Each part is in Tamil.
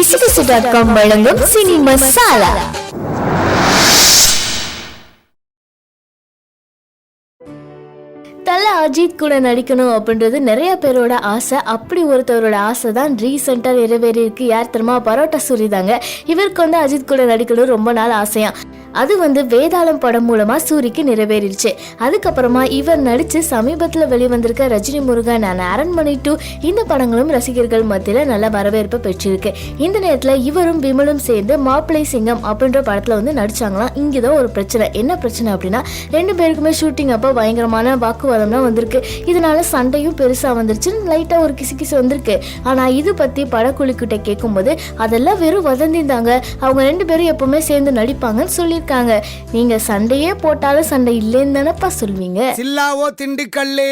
கிசுகிசு டாட் காம் வழங்கும் சினி தல அஜித் கூட நடிக்கணும் அப்படின்றது நிறைய பேரோட ஆசை. அப்படி ஒருத்தவரோட ஆசை தான் ரீசெண்டாக நிறைவேறியிருக்கு யார் தெரியுமா? பரோட்டா சூரி தாங்க. இவருக்கு வந்து அஜித் கூட நடிக்கணும் ரொம்ப நாள் ஆசையா. அது வந்து வேதாளம் படம் மூலமா சூரிக்கு நிறைவேறிடுச்சு. அதுக்கப்புறமா இவர் நடிச்சு சமீபத்தில் வெளிவந்திருக்க ரஜினி முருகன் நான் அரண்மனை டூ இந்த படங்களும் ரசிகர்கள் மத்தியில் நல்ல வரவேற்பு பெற்றிருக்கு. இந்த நேரத்தில் இவரும் விமலும் சேர்ந்து மாப்பிள்ளை சிங்கம் அப்படின்ற படத்தில் வந்து நடிச்சாங்களாம். இங்கே தான் ஒரு பிரச்சனை. என்ன பிரச்சனை அப்படின்னா ரெண்டு பேருக்குமே ஷூட்டிங் அப்போ பயங்கரமான வாக்குவாதம் விவாதம்லாம் வந்திருக்கு. இதனால சண்டையும் பெருசாக வந்துருச்சு லைட்டாக ஒரு கிசு கிசு வந்திருக்கு. ஆனால் இது பற்றி படக்குழுக்கிட்ட கேட்கும்போது அதெல்லாம் வெறும் வதந்தி தாங்க அவங்க ரெண்டு பேரும் எப்பவுமே சேர்ந்து நடிப்பாங்கன்னு சொல்லியிருக்காங்க. நீங்கள் சண்டையே போட்டாலும் சண்டை இல்லைன்னு தானப்பா சொல்வீங்க? சில்லாவோ திண்டுக்கல்லு.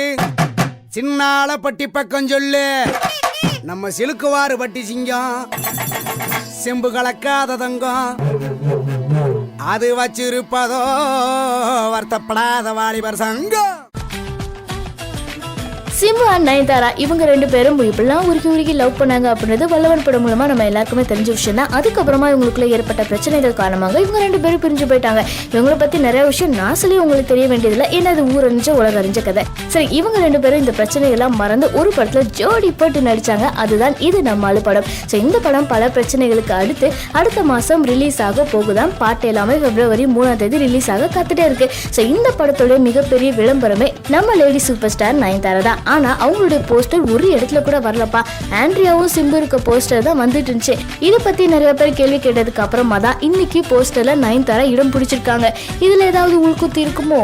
சின்னால பட்டி பக்கம் சொல்லு. நம்ம சிலுக்குவாறு பட்டி சிங்கம். செம்பு கலக்காத தங்கம். அது வச்சிருப்பதோ வருத்தப்படாத வாலிபர் சங்கம். சிம்பு அண்ட் நயன்தாரா இவங்க ரெண்டு பேரும் இப்படிலாம் உருகி உருகி லவ் பண்ணாங்க அப்படின்றது வல்லவன் படம் மூலமா நம்ம எல்லாருக்குமே தெரிஞ்ச விஷயம் தான். அதுக்கப்புறமா இவங்களுக்குள்ள ஏற்பட்ட பிரச்சனைகள் காரணமாக இவங்க ரெண்டு பேரும் பிரிஞ்சு போயிட்டாங்க. இவங்கள பத்தி நிறைய விஷயம் நான் சொல்லி உங்களுக்கு தெரிய வேண்டியதில்லை. ஏன்னா அது ஊரறிஞ்ச உலக அறிஞ்ச கதை. சரி இவங்க ரெண்டு பேரும் இந்த பிரச்சனைகள்லாம் மறந்து ஒரு படத்துல ஜோடி போட்டு நடிச்சாங்க. அதுதான் இது நம்மாலு படம். ஸோ இந்த படம் பல பிரச்சனைகளுக்கு அடுத்து அடுத்த மாசம் ரிலீஸ் ஆக போகுதான் பாட்டு எல்லாமே பிப்ரவரி மூணாம் தேதி ரிலீஸ் ஆக கத்துட்டே இருக்கு. ஸோ இந்த படத்தோட மிகப்பெரிய விளம்பரமே நம்ம லேடி சூப்பர் ஸ்டார் நயன்தாரா தான். ஆனால் அவங்களுடைய போஸ்டர் ஒரு இடத்துல கூட வரலப்பா. ஆண்ட்ரியாவும் சிம்பு இருக்க போஸ்டர் தான் வந்துட்டு இருந்துச்சு. இதை பற்றி நிறைய பேர் கேள்வி கேட்டதுக்கு அப்புறமா தான் இன்னைக்கு போஸ்டரில் நயன்தாரா இடம் பிடிச்சிருக்காங்க. இதில் ஏதாவது உள்குத்தி இருக்குமோ?